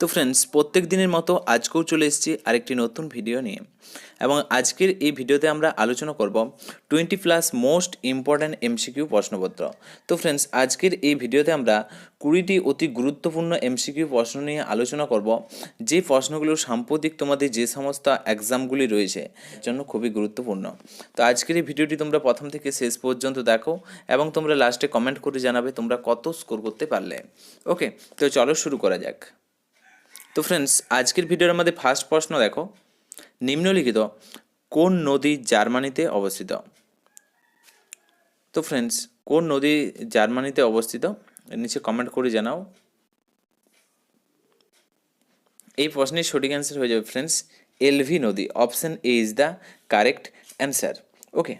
তো ফ্রেন্ডস প্রত্যেক দিনের মতো আজকেও চলে এসেছি আরেকটি নতুন ভিডিও নিয়ে। এবং আজকের এই ভিডিওতে আমরা আলোচনা করব twenty plus most important MCQ প্রশ্নপত্র। তো ফ্রেন্ডস আজকের এই ভিডিওতে আমরা কুড়িটি অতি গুরুত্বপূর্ণ এমসিকিউ প্রশ্ন নিয়ে আলোচনা করব। যে প্রশ্নগুলো সাম্প্রতিক তোমাদের যে সমস্ত এক্সামগুলি রয়েছে জন্য খুবই গুরুত্বপূর্ণ। তো আজকের এই ভিডিওটি তোমরা প্রথম থেকে শেষ পর্যন্ত দেখো এবং তোমরা লাস্টে কমেন্ট করে জানাবে তোমরা কত স্কোর করতে পারলে। ওকে তো চলো শুরু করা যাক। তো ফ্রেন্ডস আজকের ভিডিওর আমাদের ফার্স্ট প্রশ্ন দেখো। নিম্নলিখিত কোন নদী জার্মানিতে অবস্থিত? তো ফ্রেন্ডস কোন নদী জার্মানিতে অবস্থিত? নিচে কমেন্ট করে জানাও। এই প্রশ্নের সঠিক অ্যান্সার হয়ে যাবে ফ্রেন্ডস এলভি নদী। Option A is the correct answer okay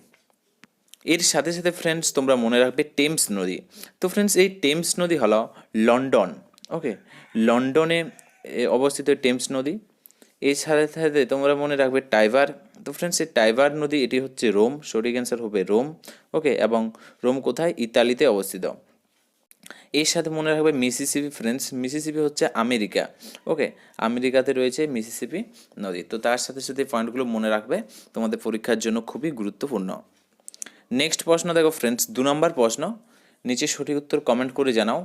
এর সাথে সাথে ফ্রেন্ডস তোমরা মনে রাখবে টেমস নদী। তো ফ্রেন্ডস এই টেমস নদী হলো লন্ডন। ওকে লন্ডনে অবস্থিত টেমস নদী। এর সাথে সাথে তোমরা মনে রাখবে টাইবার। তো ফ্রেন্ডস এই টাইবার নদী, এটি হচ্ছে রোম। সঠিক অ্যান্সার হবে রোম। ওকে এবং রোম কোথায়? ইতালিতে অবস্থিত। এর সাথে মনে রাখবে মিসিসিপি ফ্রেন্ডস মিসিসিপি হচ্ছে আমেরিকা। ওকে আমেরিকাতে রয়েছে মিসিসিপি নদী। তো তার সাথে সাথে পয়েন্টগুলো মনে রাখবে। তোমাদের পরীক্ষার জন্য খুবই গুরুত্বপূর্ণ। নেক্সট প্রশ্ন দেখো ফ্রেন্ডস দু নম্বর প্রশ্ন। নিচে সঠিক উত্তর কমেন্ট করে জানাও।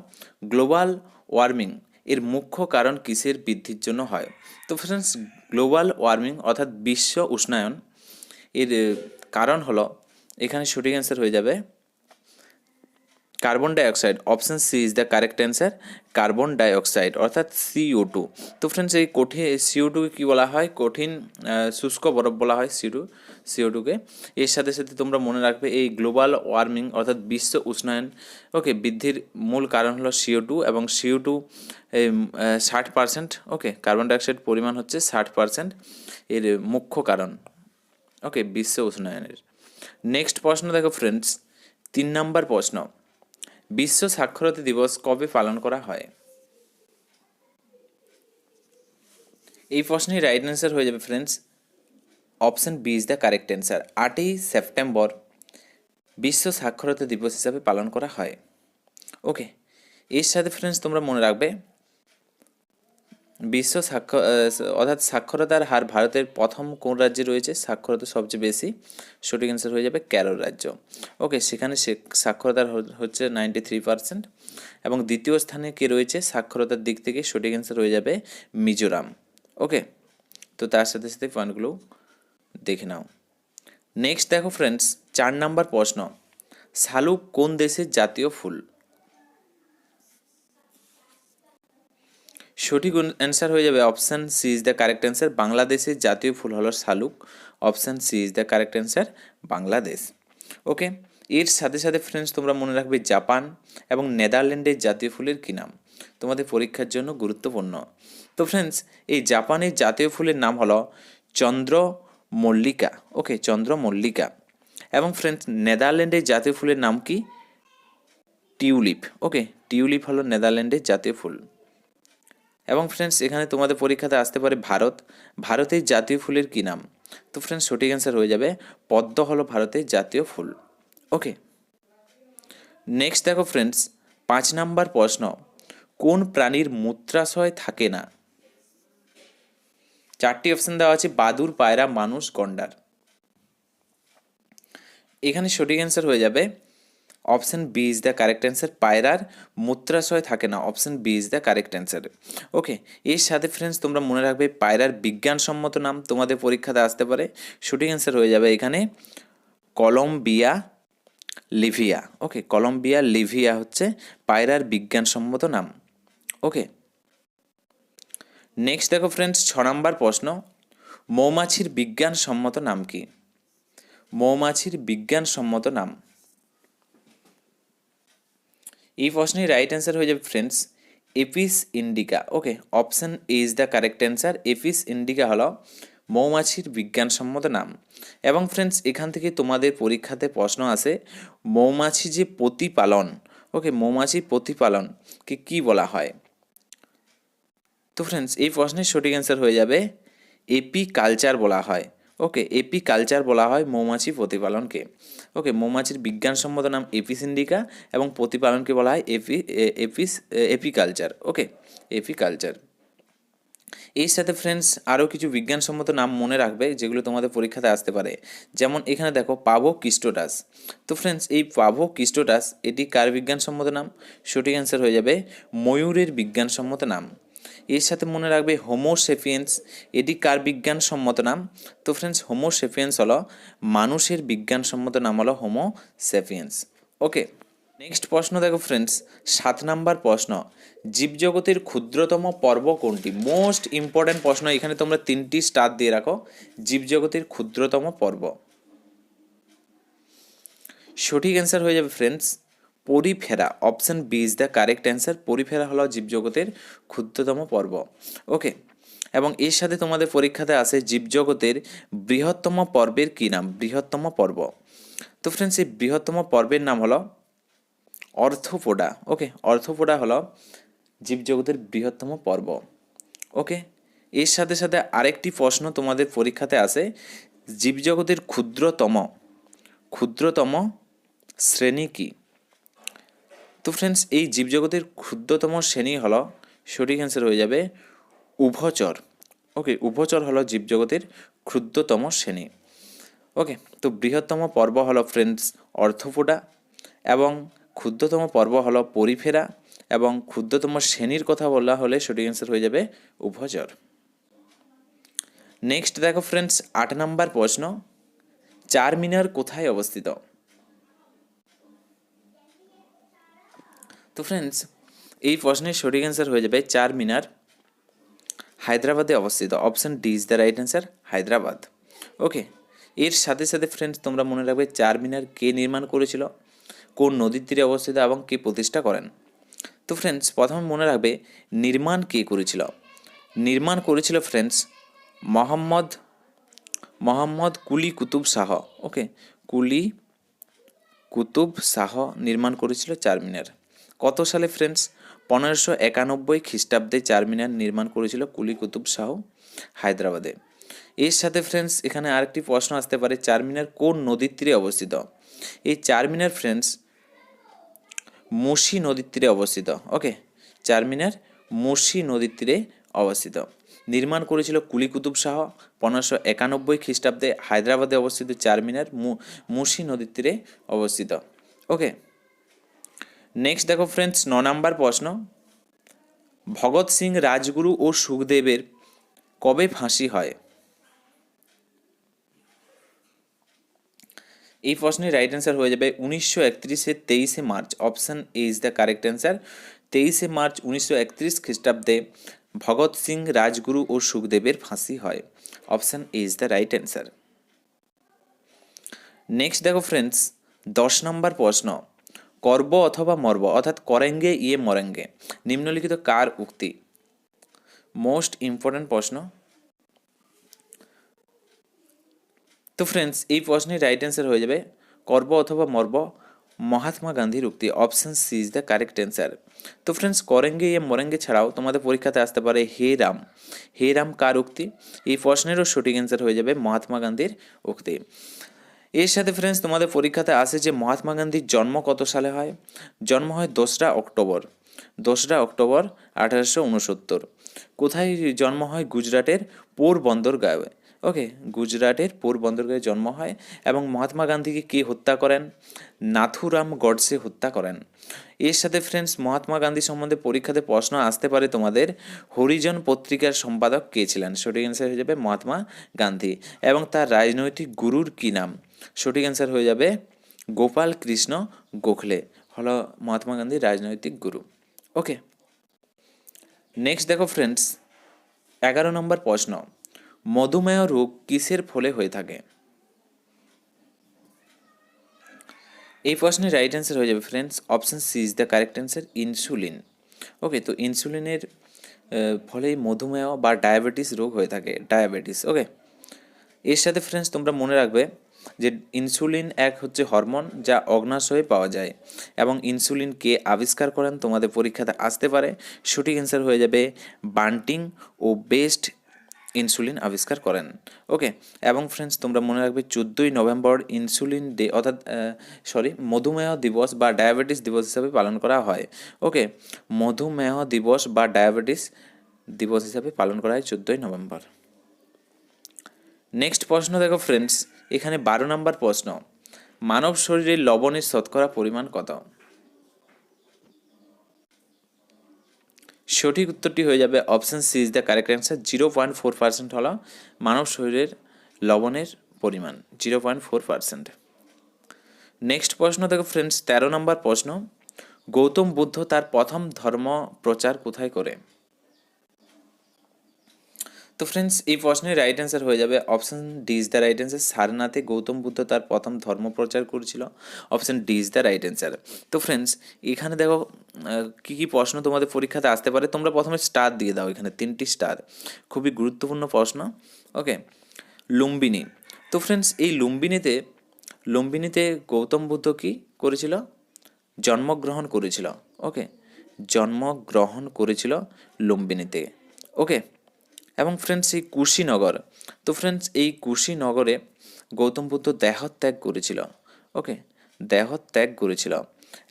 গ্লোবাল ওয়ার্মিং এর মুখ্য কারণ কিসের বৃদ্ধির জন্য হয়? তো ফ্রেন্ডস গ্লোবাল ওয়ার্মিং অর্থাৎ বিশ্ব উষ্ণায়ন, এর কারণ হলো, এখানে সঠিক অ্যান্সার হয়ে যাবে। Carbon dioxide option C is the correct answer carbon dioxide অর্থাৎ সিও টু তো ফ্রেন্ডস এই কঠিন সিও টুকে কী বলা হয়? কঠিন শুষ্ক বরফ বলা হয় সিও টু সিও টুকে এর সাথে সাথে তোমরা মনে রাখবে এই গ্লোবাল ওয়ার্মিং অর্থাৎ বিশ্ব উষ্ণায়ন, ওকে, বৃদ্ধির মূল কারণ হলো সিও টু এবং সিও টু ষাট পার্সেন্ট ওকে কার্বন ডাইঅক্সাইড পরিমাণ হচ্ছে ষাট পার্সেন্ট এর মুখ্য কারণ, ওকে, বিশ্ব উষ্ণায়নের। নেক্সট প্রশ্ন দেখো ফ্রেন্ডস তিন নম্বর প্রশ্ন, বিশ্ব সাক্ষরতা দিবস কবে পালন করা হয়? এই প্রশ্নের রাইট অ্যান্সার হয়ে যাবে friends option B is the correct answer. আটই সেপ্টেম্বর বিশ্ব সাক্ষরতা দিবস হিসাবে পালন করা হয়। ওকে, এর সাথে ফ্রেন্ডস তোমরা মনে রাখবে, বিশ্ব সাক্ষর অর্থাৎ সাক্ষরতার হার ভারতের প্রথম কোন রাজ্যে রয়েছে? সাক্ষরতা সবচেয়ে বেশি। সঠিক অ্যান্সার হয়ে যাবে কেরল রাজ্য। ওকে, সেখানে সাক্ষরতার হচ্ছে নাইনটি থ্রি পার্সেন্ট এবং দ্বিতীয় স্থানে কে রয়েছে? সাক্ষরতার দিক থেকে সঠিক অ্যান্সার হয়ে যাবে মিজোরাম। ওকে, তো তার সাথে সাথে পয়েন্টগুলো দেখে নাও। নেক্সট দেখো ফ্রেন্ডস চার নাম্বার প্রশ্ন। শালুক কোন দেশের জাতীয় ফুল? সঠিক অ্যান্সার হয়ে যাবে option C is the correct answer বাংলাদেশের জাতীয় ফুল হলো শালুক। Option C is the correct answer Bangladesh. Okay এর সাথে সাথে ফ্রেন্ডস তোমরা মনে রাখবে জাপান এবং নেদারল্যান্ডের জাতীয় ফুলের কী নাম? তোমাদের পরীক্ষার জন্য গুরুত্বপূর্ণ। তো ফ্রেন্ডস এই জাপানের জাতীয় ফুলের নাম হলো চন্দ্র মল্লিকা। ওকে চন্দ্র মল্লিকা এবং ফ্রেন্ডস নেদারল্যান্ডের জাতীয় ফুলের নাম কি? টিউলিপ ওকে টিউলিপ হলো নেদারল্যান্ডের জাতীয় ফুল। এবং ফ্রেন্ডস এখানে তোমাদের পরীক্ষাতে আসতে পারে ভারত। ভারতের জাতীয় ফুলের কী নাম? তো ফ্রেন্ডস সঠিক অ্যান্সার হয়ে যাবে, পদ্ম হলো ভারতের জাতীয় ফুল। ওকে নেক্সট দেখো ফ্রেন্ডস পাঁচ নাম্বার প্রশ্ন। কোন প্রাণীর মূত্রাশয় থাকে না? চারটি অপশন দেওয়া আছে, বাদুর, পায়রা, মানুষ, গন্ডার। এখানে সঠিক অ্যান্সার হয়ে যাবে option B is the correct answer পায়রার মূত্রাশয় থাকে না option B is the correct answer okay এর সাথে ফ্রেন্ডস তোমরা মনে রাখবে, পায়রার বিজ্ঞানসম্মত নাম তোমাদের পরীক্ষাতে আসতে পারে। সঠিক অ্যান্সার হয়ে যাবে এখানে, Columbia livia. Okay Columbia livia হচ্ছে পায়রার বিজ্ঞানসম্মত নাম। ওকে নেক্সট দেখো ফ্রেন্ডস ছ নম্বর প্রশ্ন। মৌমাছির বিজ্ঞানসম্মত নাম কি? মৌমাছির বিজ্ঞানসম্মত নাম। এই প্রশ্নের রাইট অ্যান্সার হয়ে যাবে friends Apis indica okay option A is the correct answer Apis indica হলো মৌমাছির বিজ্ঞানসম্মত নাম। এবং ফ্রেন্ডস এখান থেকে তোমাদের পরীক্ষাতে প্রশ্ন আসে মৌমাছি যে প্রতিপালন। ওকে মৌমাছি প্রতিপালনকে কি বলা হয়? তো ফ্রেন্ডস এই প্রশ্নের সঠিক অ্যান্সার হয়ে যাবে এপি কালচার বলা হয়। ওকে এপি কালচার বলা হয় মৌমাছি প্রতিপালনকে। ওকে মৌমাছির বিজ্ঞানসম্মত নাম এপিসিন্ডিকা এবং প্রতিপালনকে বলা হয় api Apis apiculture okay apiculture এর সাথে ফ্রেন্ডস আরও কিছু বিজ্ঞানসম্মত নাম মনে রাখবে যেগুলো তোমাদের পরীক্ষাতে আসতে পারে। যেমন এখানে দেখো পাভো কিস্টোটাস তো ফ্রেন্ডস এই পাভো কিস্টোটাস এটি কার বিজ্ঞানসম্মত নাম? সঠিক অ্যান্সার হয়ে যাবে ময়ূরের বিজ্ঞানসম্মত নাম। এর সাথে মনে রাখবে হোমোসেফিয়েন্স এটি কার বিজ্ঞানসম্মত নাম? তো ফ্রেন্ডস হোমোসেফিয়েন্স হলো মানুষের বিজ্ঞানসম্মত নাম হলো হোমোসেফিয়েন্স ওকে নেক্সট প্রশ্ন দেখো ফ্রেন্ডস সাত নাম্বার প্রশ্ন। জীবজগতের ক্ষুদ্রতম পর্ব কোনটি? মোস্ট ইম্পর্ট্যান্ট প্রশ্ন, এখানে তোমরা তিনটি স্টার দিয়ে রাখো। জীবজগতের ক্ষুদ্রতম পর্ব। সঠিক অ্যান্সার হয়ে যাবে friends Porifera option B is the correct answer Porifera হলো জীবজগতের ক্ষুদ্রতম পর্ব। ওকে এবং এর সাথে তোমাদের পরীক্ষাতে আসে জীবজগতের বৃহত্তম পর্বের কী নাম? বৃহত্তম পর্ব। তো ফ্রেন্ডস এই বৃহত্তম পর্বের নাম হলো অর্থপোডা ওকে অর্থপোডা হলো জীবজগতের বৃহত্তম পর্ব। ওকে এর সাথে সাথে আরেকটি প্রশ্ন তোমাদের পরীক্ষাতে আসে জীবজগতের ক্ষুদ্রতম ক্ষুদ্রতম শ্রেণি কি? তো ফ্রেন্ডস এই জীবজগতের ক্ষুদ্রতম শ্রেণি হলো, সঠিক অ্যান্সার হয়ে যাবে উভচর। ওকে উভচর হলো জীবজগতের ক্ষুদ্রতম শ্রেণি। ওকে তো বৃহত্তম পর্ব হলো ফ্রেন্ডস অর্থপোডা এবং ক্ষুদ্রতম পর্ব হলো পরিফেরা এবং ক্ষুদ্রতম শ্রেণির কথা বলা হলে সঠিক অ্যান্সার হয়ে যাবে উভচর। নেক্সট দেখো ফ্রেন্ডস আট নাম্বার প্রশ্ন, চার মিনার কোথায় অবস্থিত? তো ফ্রেন্ডস এই প্রশ্নের সঠিক অ্যান্সার হয়ে যাবে চার মিনার হায়দ্রাবাদে অবস্থিত। Option D is the right answer Hyderabad. Okay এর সাথে সাথে ফ্রেন্ডস তোমরা মনে রাখবে চার মিনার কে নির্মাণ করেছিল, কোন নদীর তীরে অবস্থিত এবং কে প্রতিষ্ঠা করেন। তো ফ্রেন্ডস প্রথমে মনে রাখবে নির্মাণ কে করেছিল। নির্মাণ করেছিল ফ্রেন্ডস মোহাম্মদ মোহাম্মদ কুলি কুতুব শাহ। ওকে কুলি কুতুব শাহ নির্মাণ করেছিল চারমিনার কত সালে ফ্রেন্ডস পনেরোশো একানব্বই খ্রিস্টাব্দে চারমিনার নির্মাণ করেছিল কুলি কুতুব শাহ হায়দ্রাবাদে। এর সাথে ফ্রেন্ডস এখানে আরেকটি প্রশ্ন আসতে পারে, চারমিনার কোন নদীর তীরে অবস্থিত? এই চারমিনার ফ্রেন্ডস মুসি নদীর তীরে অবস্থিত। ওকে চারমিনার মুসি নদীর তীরে অবস্থিত। নির্মাণ করেছিল কুলি কুতুব শাহ পনেরোশো একানব্বই খ্রিস্টাব্দে হায়দ্রাবাদে অবস্থিত চারমিনার মুসি নদীর তীরে অবস্থিত। ওকে নেক্সট দেখো ফ্রেন্ডস ন নাম্বার প্রশ্ন। ভগৎ সিং রাজগুরু ও সুখদেবের কবে ফাঁসি হয়? এই প্রশ্নের রাইট অ্যান্সার হয়ে যাবে উনিশশো একত্রিশের তেইশে March. Option A is the correct answer তেইশে মার্চ উনিশশো একত্রিশ খ্রিস্টাব্দে ভগৎ সিং রাজগুরু ও সুখদেবের ফাঁসি হয়। Option A is the right answer next দেখো ফ্রেন্ডস দশ নম্বর প্রশ্ন। করব অথবা মরব, অর্থাৎ করেঙ্গে ইয়ে মরেঙ্গে। নিম্নলিখিত কার উক্তি? মোস্ট ইম্পর্ট্যান্ট প্রশ্ন। তো ফ্রেন্ডস এই প্রশ্নের রাইট অ্যান্সার হয়ে যাবে, করব অথবা মরব, মহাত্মা গান্ধীর উক্তি option C is the correct answer তো ফ্রেন্ডস করেঙ্গে ইয়ে মরেঙ্গে ছাড়াও তোমাদের পরীক্ষাতে আসতে পারে হে রাম। হে রাম কার উক্তি? এই প্রশ্নেরও সঠিক অ্যান্সার হয়ে যাবে মহাত্মা গান্ধীর উক্তি। এর সাথে ফ্রেন্ডস তোমাদের পরীক্ষাতে আসে যে মহাত্মা গান্ধীর জন্ম কত সালে হয়? জন্ম হয় দোসরা অক্টোবর। দোসরা অক্টোবর আঠারোশো উনসত্তর। কোথায় জন্ম হয়? গুজরাটের পোরবন্দর গাঁয়ে ওকে গুজরাটের পোরবন্দরগাঁয়ে জন্ম হয় এবং মহাত্মা গান্ধীকে কে হত্যা করেন? নাথুরাম গডসে হত্যা করেন। এর সাথে ফ্রেন্ডস মহাত্মা গান্ধী সম্বন্ধে পরীক্ষাতে প্রশ্ন আসতে পারে তোমাদের, হরিজন পত্রিকার সম্পাদক কে ছিলেন? সঠিক অ্যান্সার হয়ে যাবে মহাত্মা গান্ধী। এবং তার রাজনৈতিক গুরুর কী নাম? সঠিক অ্যান্সার হয়ে যাবে গোপাল কৃষ্ণ গোখলে, হলো মহাত্মা গান্ধীর রাজনৈতিক গুরু। ওকে নেক্সট দেখো ফ্রেন্ডস এগারো নম্বর প্রশ্ন, মধুমেহ রোগ কিসের ফলে হয়ে থাকে? এই প্রশ্নের রাইট অ্যান্সার হয়ে যাবে friends option C is the correct answer insulin okay তো ইনসুলিনের ফলেই মধুমেহ বা ডায়াবেটিস রোগ হয়ে থাকে ডায়াবেটিস ওকে এর সাথে ফ্রেন্ডস তোমরা মনে রাখবে যে ইনসুলিন এক হচ্ছে হরমোন যা অগ্নাশয়ে পাওয়া যায় এবং ইনসুলিন কে আবিষ্কার করেন তোমাদের পরীক্ষাতে আসতে পারে। সঠিক অ্যান্সার হয়ে যাবে বান্টিং ও বেস্ট ইনসুলিন আবিষ্কার করেন। ওকে, এবং ফ্রেন্ডস তোমরা মনে রাখবে চোদ্দোই নভেম্বর ইনসুলিন ডে অর্থাৎ সরি মধুমেহ দিবস বা ডায়াবেটিস দিবস হিসাবে পালন করা হয়। ওকে, মধুমেহ দিবস বা ডায়াবেটিস দিবস হিসাবে পালন করা হয় চোদ্দোই নভেম্বর। নেক্সট প্রশ্ন দেখো ফ্রেন্ডস এখানে বারো নম্বর প্রশ্ন, মানব শরীরে লবণের শতকরা পরিমাণ কত? সঠিক উত্তরটি হয়ে যাবে option C is the correct answer zero point four percent হলো মানব শরীরের লবণের পরিমাণ zero point four percent next প্রশ্ন দেখো ফ্রেন্ডস তেরো নম্বর প্রশ্ন, গৌতম বুদ্ধ তার প্রথম ধর্ম প্রচার কোথায় করে? তো ফ্রেন্ডস এই প্রশ্নের রাইট অ্যান্সার হয়ে যাবে option D is the right answer সারনাথে Gautam Buddha তার প্রথম ধর্ম প্রচার করেছিল। Option D is the right answer তো ফ্রেন্ডস এখানে দেখো কী কী প্রশ্ন তোমাদের পরীক্ষাতে আসতে পারে। তোমরা প্রথমে স্টার দিয়ে দাও এখানে, তিনটি স্টার খুবই গুরুত্বপূর্ণ প্রশ্ন। ওকে লুম্বিনী। তো ফ্রেন্ডস এই লুম্বিনীতে লুম্বিনীতে গৌতম বুদ্ধ কী করেছিল? জন্মগ্রহণ করেছিল। ওকে জন্মগ্রহণ করেছিল লুম্বিনীতে। ওকে এবং ফ্রেন্ডস এই কুশীনগর। তো ফ্রেন্ডস এই কুশীনগরে গৌতম বুদ্ধ দেহত্যাগ করেছিল ওকে দেহত্যাগ করেছিল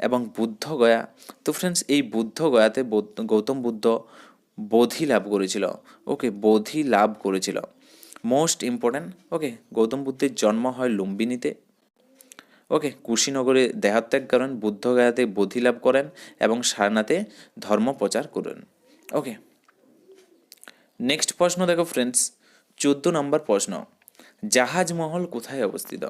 এবং বুদ্ধ গয়া, তো ফ্রেন্ডস এই বুদ্ধ গয়াতে গৌতম বুদ্ধ বোধি লাভ করেছিল ওকে বোধি লাভ করেছিল। মোস্ট ইম্পর্ট্যান্ট ওকে গৌতম বুদ্ধের জন্ম হয় লুম্বিনীতে ওকে কুশীনগরে দেহাত্যাগ করেন বুদ্ধগয়াতে বোধি লাভ করেন এবং সারনাথে ধর্ম প্রচার করেন ওকে নেক্সট প্রশ্ন দেখো ফ্রেন্ডস চোদ্দ নম্বর প্রশ্ন। জাহাজমহল কোথায় অবস্থিত?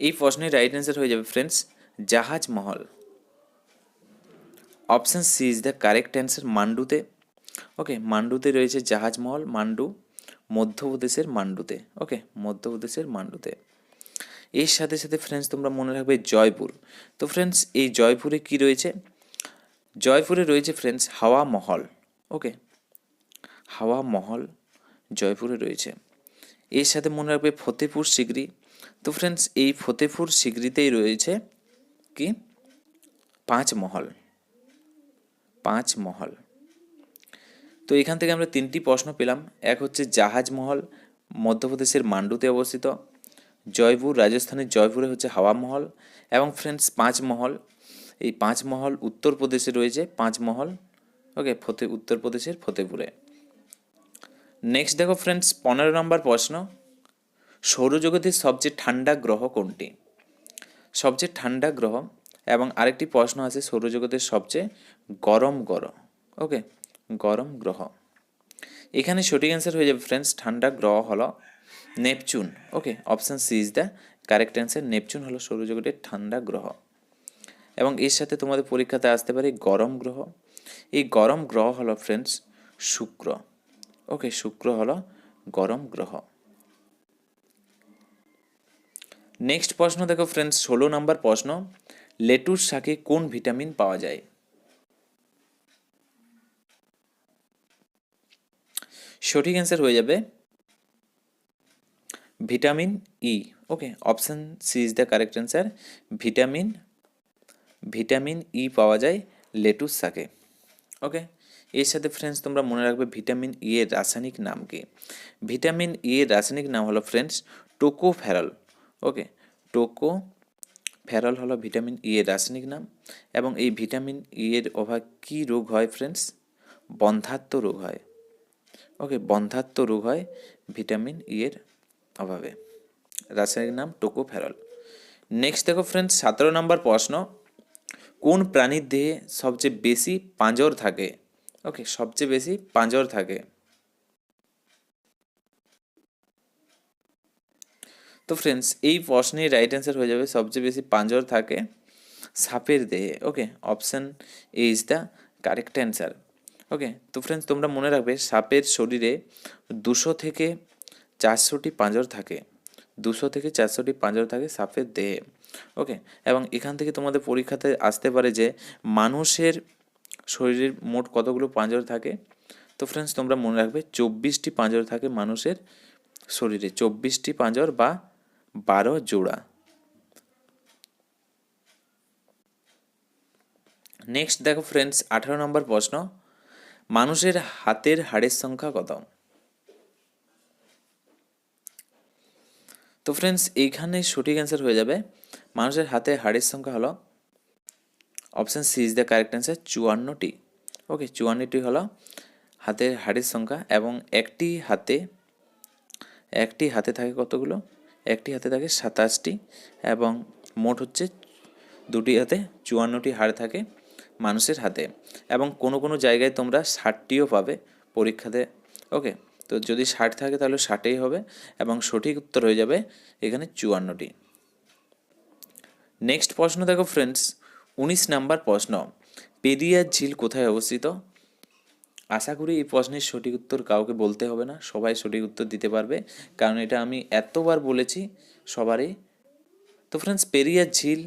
এই প্রশ্নের রাইট অ্যান্সার হয়ে যাবে friends Jahaz Mahal. Option C is the correct answer মান্ডুতে okay মান্ডুতে রয়েছে জাহাজমহল মান্ডু মধ্যপ্রদেশের মান্ডুতে ওকে মধ্যপ্রদেশের মান্ডুতে এর সাথে সাথে ফ্রেন্ডস তোমরা মনে রাখবে জয়পুর। তো ফ্রেন্ডস এই জয়পুরে কি রয়েছে? জয়পুরে রয়েছে ফ্রেন্ডস হাওয়া মহল। ওকে হাওয়া মহল জয়পুরে রয়েছে। এর সাথে মনে রাখবে ফতেপুর সিগড়ি তো ফ্রেন্ডস এই ফতেপুর সিগড়িতেই রয়েছে কি? পাঁচ মহল। পাঁচ মহল। তো এখান থেকে আমরা তিনটি প্রশ্ন পেলাম। এক হচ্ছে জাহাজ মহল, মধ্যপ্রদেশের মান্ডুতে অবস্থিত। জয়পুর, রাজস্থানের জয়পুরে হচ্ছে হাওয়া মহল। এবং ফ্রেন্ডস পাঁচ মহল। এই পাঁচ মহল উত্তরপ্রদেশে রয়েছে, পাঁচ মহল ওকে ফতে উত্তরপ্রদেশের ফতেপুরে। নেক্সট দেখো ফ্রেন্ডস পনেরো নম্বর প্রশ্ন। সৌরজগতের সবচেয়ে ঠান্ডা গ্রহ কোনটি? সবচেয়ে ঠান্ডা গ্রহ এবং আরেকটি প্রশ্ন আছে, সৌরজগতের সবচেয়ে গরম গ্রহ ওকে গরম গ্রহ। এখানে সঠিক অ্যান্সার হয়ে যাবে ফ্রেন্ডস ঠান্ডা গ্রহ হলো Neptune okay option C is the correct answer Neptune হলো সৌরজগতের ঠান্ডা গ্রহ। এবং এর সাথে তোমাদের পরীক্ষাতে আসতে পারে গরম গ্রহ। এই গরম গ্রহ হলো ফ্রেন্ডস শুক্র। ওকে শুক্র হলো গরম গ্রহ। নেক্সট প্রশ্ন দেখো ফ্রেন্ডস ষোলো নম্বর প্রশ্ন, লেটুর শাকে কোন ভিটামিন পাওয়া যায়? সঠিক অ্যান্সার হয়ে যাবে vitamin E okay option C is the correct answer vitamin vitamin E পাওয়া যায়, লেটুস শাকে ওকে এর সাথে ফ্রেন্ডস তোমরা মনে রাখবে ভিটামিন ই এর রাসায়নিক নাম কি? ভিটামিন ই এর রাসায়নিক নাম হলো friends toco tocopherol okay tocopherol হলো ভিটামিন ই এর রাসায়নিক নাম এবং এই ভিটামিন ই এর অভাব কী রোগ হয় ফ্রেন্ডস বন্ধাত্ম রোগ হয়। ওকে বন্ধাত্ম রোগ হয় ভিটামিন ই এর অভাবে। রাসায়নিক নাম টোকো টোকোফেরল নেক্সট দেখো ফ্রেন্ডস সতেরো নম্বর প্রশ্ন। কোন প্রাণীর দেহে সবচেয়ে বেশি পাঁজর থাকে? ওকে সবচেয়ে বেশি পাঁজর থাকে। তো ফ্রেন্ডস এই প্রশ্নের রাইট অ্যান্সার হয়ে যাবে, সবচেয়ে বেশি পাঁজর থাকে সাপের দেহে। Okay option A is the correct answer okay তো ফ্রেন্ডস তোমরা মনে রাখবে, সাপের শরীরে দুশো থেকে চারশোটি পাঁজর থাকে। দুশো থেকে চারশোটি পাঁজর থাকে সাপের দেহে। ওকে এবং এখান থেকে তোমাদের পরীক্ষাতে আসতে পারে যে মানুষের শরীরের মোট কতগুলো পাঁজর থাকে? তো ফ্রেন্ডস তোমরা মনে রাখবে চব্বিশটি পাঁজর থাকে মানুষের শরীরে। চব্বিশটি পাঁজর বা বারো জোড়া। নেক্সট দেখো ফ্রেন্ডস আঠারো নম্বর প্রশ্ন। মানুষের হাতের হাড়ের সংখ্যা কত? তো ফ্রেন্ডস এইখানে সঠিক অ্যান্সার হয়ে যাবে মানুষের হাতে হাড়ের সংখ্যা হলো option C is the correct answer চুয়ান্নটি। Okay চুয়ান্নটি হলো হাতের হাড়ের সংখ্যা এবং একটি হাতে একটি হাতে থাকে কতগুলো? একটি হাতে থাকে সাতাশটি এবং মোট হচ্ছে দুটি হাতে চুয়ান্নটি হাড় থাকে মানুষের হাতে এবং কোনো কোনো জায়গায় তোমরা ষাটটিও পাবে পরীক্ষাতে। ওকে তো যদি ষাট থাকে তাহলে ষাটেই হবে এবং সঠিক উত্তর হয়ে যাবে এখানে চুয়ান্নটি। নেক্সট প্রশ্ন দেখো ফ্রেন্ডস উনিশ নাম্বার প্রশ্ন। পেরিয়ার ঝিল কোথায় অবস্থিত? আশা করি এই প্রশ্নের সঠিক উত্তর কাউকে বলতে হবে না, সবাই সঠিক উত্তর দিতে পারবে, কারণ এটা আমি এতবার বলেছি সবারই। তো ফ্রেন্ডস পেরিয়ার ঝিল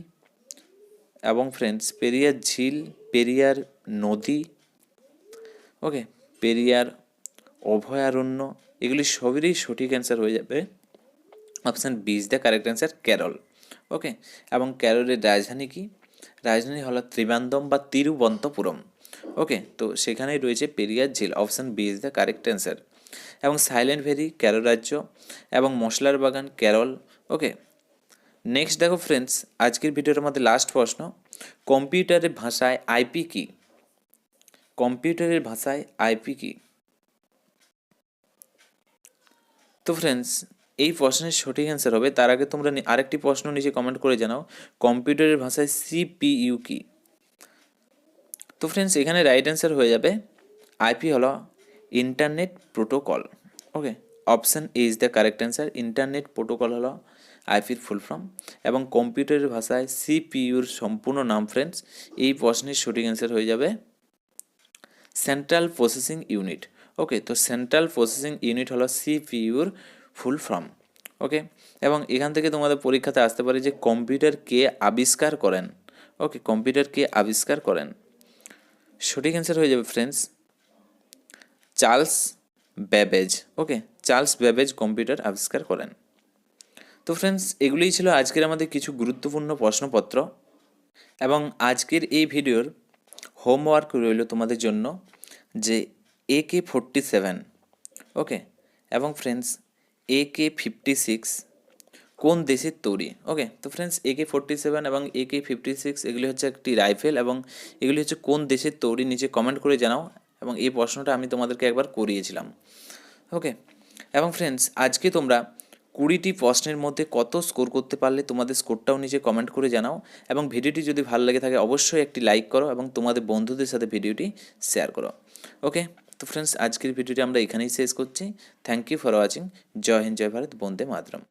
এবং ফ্রেন্ডস পেরিয়ার ঝিল, পেরিয়ার নদী ওকে পেরিয়ার অভয়ারণ্য, এগুলি সবেরই সঠিক অ্যান্সার হয়ে যাবে। Option B the correct answer Kerala okay এবং কেরলের রাজধানী কি? রাজধানী হলো ত্রিবান্দম বা তিরুবন্তপুরম ওকে তো সেখানেই রয়েছে পেরিয়ার ঝিল option B is the correct answer এবং সাইলেন্ট ভ্যালি কেরল রাজ্য এবং মশলার বাগান কেরল ওকে নেক্সট দেখো ফ্রেন্ডস আজকের ভিডিওর মধ্যে লাস্ট প্রশ্ন, কম্পিউটারের ভাষায় আইপি কি? কম্পিউটারের ভাষায় আইপি কি? তো ফ্রেন্ডস এই প্রশ্নের সঠিক অ্যান্সার হবে। তার আগে তোমরা আরেকটি প্রশ্ন নিচে কমেন্ট করে জানাও। কম্পিউটারের ভাষায় সিপিইউ কি? তো ফ্রেন্ডস এখানে রাইট অ্যান্সার হয়ে যাবে। আইপি হলো internet protocol okay option A is the correct answer internet protocol হলো আইপির ফুল ফর্ম এবং কম্পিউটারের ভাষায় সিপিইউর সম্পূর্ণ নাম ফ্রেন্ডস এই প্রশ্নের সঠিক অ্যান্সার হয়ে যাবে। সেন্ট্রাল প্রসেসিং ইউনিট ওকে তো সেন্ট্রাল প্রসেসিং ইউনিট হলো সিপিইউর ফুল ফর্ম, ওকে? এবং এখান থেকে তোমাদের পরীক্ষাতে আসতে পারে যে কম্পিউটার কে আবিষ্কার করেন, ওকে? কম্পিউটার কে আবিষ্কার করেন। সঠিক অ্যান্সার হয়ে যাবে friends Charles Babbage, okay? Charles Babbage computer আবিষ্কার করেন। তো ফ্রেন্ডস এগুলিই ছিল আজকের আমাদের কিছু গুরুত্বপূর্ণ প্রশ্নপত্র এবং আজকের এই ভিডিওর হোমওয়ার্ক রইল তোমাদের জন্য যে এ কে ফোরটি সেভেন ওকে? এবং friends A K fifty six কোন দেশের তৈরি? ওকে তো friends A K forty seven এবং এ কে ফিফটি সিক্স এগুলি হচ্ছে একটি রাইফেল এবং এগুলি হচ্ছে কোন দেশের তৈরি নিচে কমেন্ট করে জানাও এবং এই প্রশ্নটা আমি তোমাদেরকে একবার করিয়েছিলাম। ওকে এবং ফ্রেন্ডস আজকে তোমরা কুড়িটি প্রশ্নের মধ্যে কত স্কোর করতে পারলে তোমাদের স্কোরটাও নিচে কমেন্ট করে জানাও এবং ভিডিওটি যদি ভালো লেগে থাকে অবশ্যই একটি লাইক করো এবং তোমাদের বন্ধুদের সাথে ভিডিওটি শেয়ার করো। ওকে তো ফ্রেন্ডস আজকের ভিডিওটি আমরা এখানেই শেষ করছি। থ্যাংক ইউ ফর ওয়াচিং জয় হিন্দ, জয় ভারত, বন্দে মাতরম।